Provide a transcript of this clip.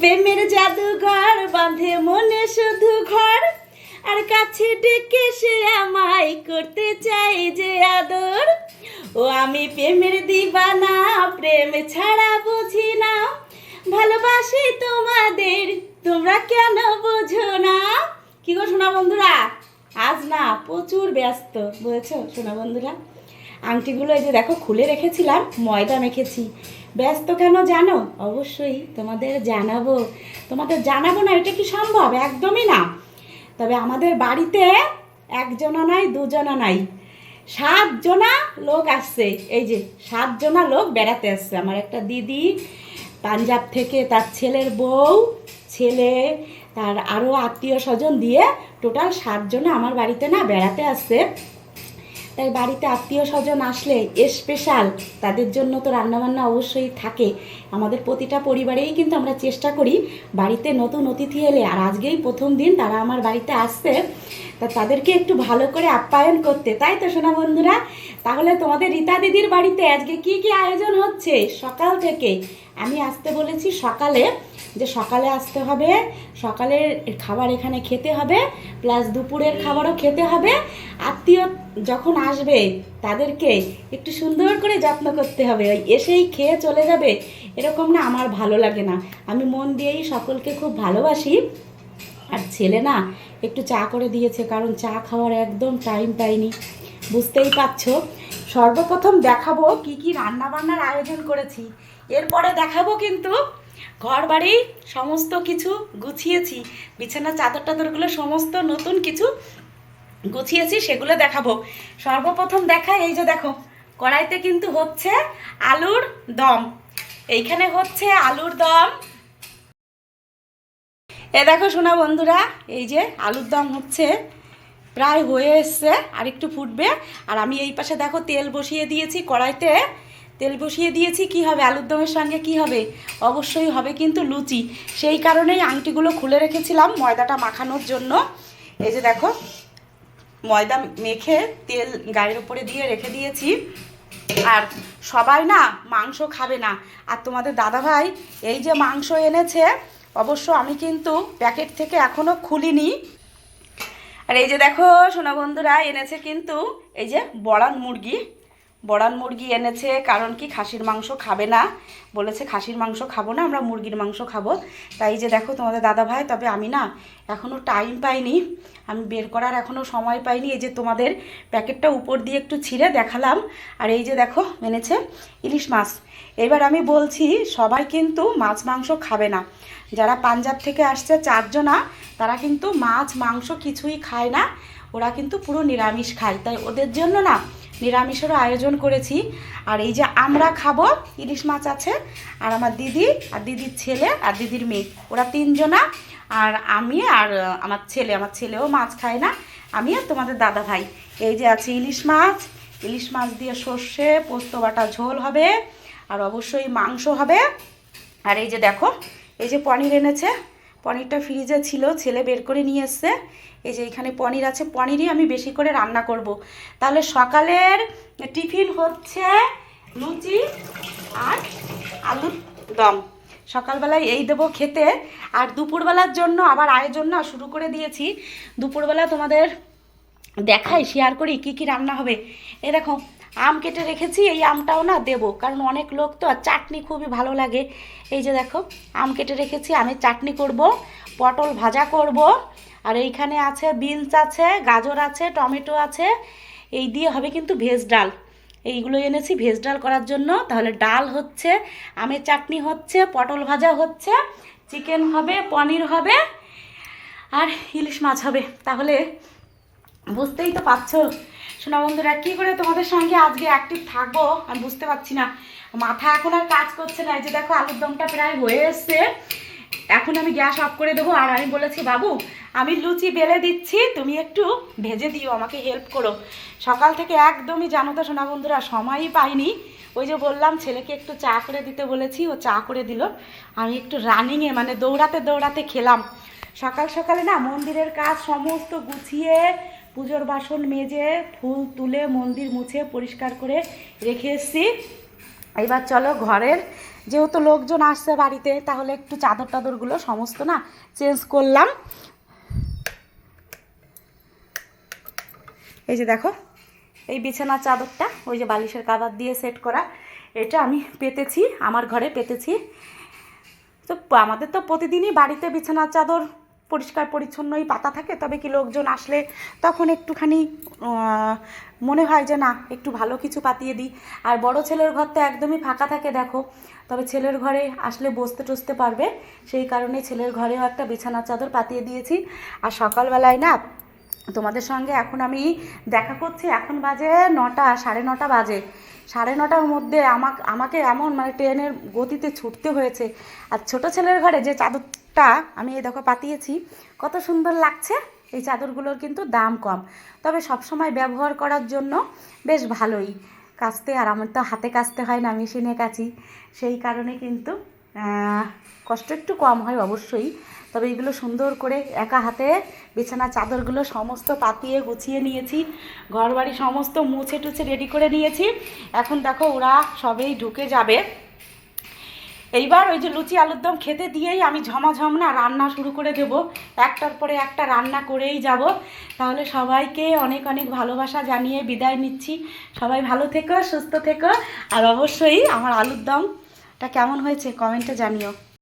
প্রেমের জাদুঘর বাঁধে মনে শুধু ঘর। আর কাছে ডেকে সে আমায় করতে চাই যে আদর। ও, আমি প্রেমের দিবানা, প্রেম ছাড়া বুঝি না। ভালোবাসি তোমাদের, তোমরা কেন বোঝো না? কি গো শোনা বন্ধুরা? আজ না, প্রচুর ব্যস্ত, বুঝেছ শোনা বন্ধুরা? আংটিগুলো এই যে দেখো, খুলে রেখেছিলাম, ময়দা মেখেছি। ব্যস্ত কেন জানো? অবশ্যই তোমাদের জানাব। তোমাদের জানাব না, এটা কি সম্ভব? একদমই না। তবে আমাদের বাড়িতে একজনা নাই, দুজনা নাই। সাতজনা লোক আসছে। এই যে সাতজনা লোক বেড়াতে আসছে। আমার একটা দিদি, পাঞ্জাব থেকে তার ছেলের বউ, ছেলে, তার আরও আত্মীয় স্বজন দিয়ে টোটাল সাতজনা আমার বাড়িতে না বেড়াতে আসছে। তাই বাড়িতে আত্মীয় স্বজন আসলে স্পেশাল তাদের জন্য তো রান্নাবান্না অবশ্যই থাকে। আমাদের প্রতিটা পরিবারেই কিন্তু আমরা চেষ্টা করি বাড়িতে নতুন অতিথি এলে। আর আজকেই প্রথম দিন তারা আমার বাড়িতে আসছে। তা তাদেরকে একটু ভালো করে আপ্যায়ন করতে। তাই তো সোনা বন্ধুরা? তাহলে তোমাদের রীতা দিদির বাড়িতে আজকে কি কি আয়োজন হচ্ছে? সকাল থেকে আমি আসতে বলেছি সকালে যে সকালে আসতে হবে, সকালের খাবার এখানে খেতে হবে প্লাস দুপুরের খাবারও খেতে হবে। আত্মীয় যখন আসবে, তাদেরকে একটু সুন্দর করে যত্ন করতে হবে। ওই এসেই খেয়ে চলে যাবে, এরকম না আমার ভালো লাগে না। আমি মন দিয়েই সকলকে খুব ভালোবাসি। আর ছেলে না একটু চা করে দিয়েছে, কারণ চা খাওয়ার একদম টাইম পাইনি। বুঝতেই পারছ? সর্বপ্রথম দেখাবো কি কি রান্না বান্নার আয়োজন করেছি। এরপরে দেখাবো কিন্তু ঘর বাড়ি সমস্ত কিছু গুছিয়েছি। বিছানা চাদর টাদরগুলো সমস্ত নতুন কিছু গুছিয়েছি, সেগুলো দেখাবো। সর্বপ্রথম দেখা, এই যে দেখো, কড়াইতে কিন্তু হচ্ছে আলুর দম। এইখানে হচ্ছে আলুর দম। এ দেখো শোনা বন্ধুরা, এই যে আলুর দম হচ্ছে, প্রায় হয়ে এসছে আর একটু ফুটবে। আর আমি এই পাশে দেখো তেল বসিয়ে দিয়েছি কড়াইতে। তেল বসিয়ে দিয়েছি, কি হবে? আলুর দমের সঙ্গে কি হবে? অবশ্যই হবে কিন্তু লুচি। সেই কারণেই আংটিগুলো খুলে রেখেছিলাম ময়দাটা মাখানোর জন্য। এই যে দেখো ময়দা মেখে তেল গায়ের উপরে দিয়ে রেখে দিয়েছি। আর সবাই না মাংস খাবে না। আর তোমাদের দাদাভাই এই যে মাংস এনেছে, অবশ্য আমি কিন্তু প্যাকেট থেকে এখনও খুলিনি। আর এই যে দেখো সোনা বন্ধুরা, এনেছে কিন্তু এই যে বড়ান মুরগি। বড়ান মুরগি এনেছে, কারণ কি খাসির মাংস খাবে না। বলেছে, খাসির মাংস খাব না, আমরা মুরগির মাংস খাব। তাই যে দেখো তোমাদের দাদা ভাই, তবে আমি না এখনও টাইম পাইনি। আমি বের করার এখনও সময় পাইনি। এই যে তোমাদের প্যাকেটটা উপর দিয়ে একটু ছিঁড়ে দেখালাম। আর এই যে দেখো, এনেছে ইলিশ মাছ। এবার আমি বলছি, সবাই কিন্তু মাছ মাংস খাবে না। যারা পাঞ্জাব থেকে আসছে, চারজনা, তারা কিন্তু মাছ মাংস কিছুই খায় না। ওরা কিন্তু পুরো নিরামিষ খায়। তাই ওদের জন্য না নিরামিষেরও আয়োজন করেছি। আর এই যে আমরা খাব, ইলিশ মাছ আছে, আর আমার দিদি আর দিদির ছেলে আর দিদির মেয়ে। ওরা তিনজনা, আর আমি আর আমার ছেলে। আমার ছেলেও মাছ খায় না, আমি আর তোমাদের দাদা ভাই। এই যে আছে ইলিশ মাছ। ইলিশ মাছ দিয়ে সর্ষে, পোস্ত বাটা ঝোল হবে, আর অবশ্যই মাংস হবে। আর এই যে দেখো, এই যে পনির এনেছে পনিরটা ফ্রিজে ছিল, ছেলে বের করে নিয়ে এসছে। এই যে এখানে পনির আছে, পনিরই আমি বেশি করে রান্না করব। তাহলে সকালের টিফিন হচ্ছে লুচি আর আলুর দম। সকালবেলায় এই দেবো খেতে। আর দুপুরবেলার জন্য আবার আয়োজন না, শুরু করে দিয়েছি। দুপুরবেলা তোমাদের দেখাই শেয়ার করি, কি কি রান্না হবে। এ দেখো আম কেটে রেখেছি, এই আমটাও না দেবো। কারণ অনেক লোক তো, আর চাটনি খুবই ভালো লাগে। এই যে দেখো, আম কেটে রেখেছি আমের চাটনি করব, পটল ভাজা করব, আর এইখানে আছে বিনস আছে, গাজর আছে, টমেটো আছে, এই দিয়ে হবে কিন্তু ভেজ ডাল। এইগুলো এনেছি ভেজ ডাল করার জন্য। তাহলে ডাল হচ্ছে, আমের চাটনি হচ্ছে, পটল ভাজা হচ্ছে, চিকেন হবে, পনির হবে, আর ইলিশ মাছ হবে। তাহলে বুঝতেই তো পারছ শোনা বন্ধুরা, কী করে তোমাদের সঙ্গে আজকে অ্যাক্টিভ থাকব আমি বুঝতে পারছি না। মাথা এখন আর কাজ করছে না, এই যে দেখো আলুর দমটা প্রায় হয়ে এসছে। এখন আমি গ্যাস অফ করে দেবো, আর আমি বলেছি, বাবু, আমি লুচি বেলে দিচ্ছি, তুমি একটু ভেজে দিও, আমাকে হেল্প করো। সকাল থেকে একদমই জানো তো সোনা বন্ধুরা, সময়ই পাইনি। ওই যে বললাম, ছেলেকে একটু চা করে দিতে বলেছি, ও চা করে দিল। আমি একটু রানিংয়ে মানে দৌড়াতে দৌড়াতে খেলাম। সকাল সকালে না মন্দিরের কাজ সমস্ত গুছিয়ে পুজোর বাসন মেজে, ফুল তুলে, মন্দির মুছে, পরিষ্কার করে রেখে এসেছি। এবার চলো ঘরের, যেহেতু লোকজন আসছে বাড়িতে, তাহলে একটু চাদর টাদরগুলো সমস্ত না চেঞ্জ করলাম। এই যে দেখো, এই বিছানার চাদরটা, ওই যে বালিশের কাবার দিয়ে সেট করা, এটা আমি পেতেছি, আমার ঘরে পেতেছি। তো আমাদের তো প্রতিদিনই বাড়িতে বিছানার চাদর পরিষ্কার পরিচ্ছন্নই পাতা থাকে, তবে কি লোকজন আসলে তখন একটুখানি মনে হয় যে না, একটু ভালো কিছু পাতিয়ে দিই। আর বড় ছেলের ঘর তো একদমই ফাঁকা থাকে দেখো, তবে ছেলের ঘরে আসলে বসতে টসতে পারবে। সেই কারণে ছেলের ঘরেও একটা বিছানার চাদর পাতিয়ে দিয়েছি। আর সকালবেলায় না, তোমাদের সঙ্গে এখন আমি দেখা করছি, এখন বাজে নটা, সাড়ে নটা বাজে। সাড়ে নটার মধ্যে আমাকে আমাকে এমন মানে ট্রেনের গতিতে ছুটতে হয়েছে। আর ছোট ছেলের ঘরে যে চাদরটা আমি এই দেখো পাতিয়েছি। কত সুন্দর লাগছে। এই চাদরগুলোর কিন্তু দাম কম। তবে সবসময় ব্যবহার করার জন্য বেশ ভালোই। কাচতে আর আমার তো হাতে কাচতে হয় না, মেশিনে কাচি। সেই কারণে কিন্তু কষ্ট একটু কম হয় অবশ্যই। তবে এগুলো সুন্দর করে একা হাতে বিছানা চাদরগুলো সমস্ত পাতিয়ে গুছিয়ে নিয়েছি। ঘরবাড়ি সমস্ত মুছে টুছে রেডি করে নিয়েছি। এখন দেখো ওরা সবেই ঢুকে যাবে। এইবার ওই যে লুচি আলুর দম খেতে দিয়েই আমি ঝমাঝম না রান্না শুরু করে দেব। একটার পরে একটা রান্না করেই যাব। তাহলে সবাইকে অনেক অনেক ভালোবাসা জানিয়ে বিদায় নিচ্ছি। সবাই ভালো থেকো, সুস্থ থেকো। আর অবশ্যই আমার আলুর দমটা কেমন হয়েছে কমেন্টে জানিও।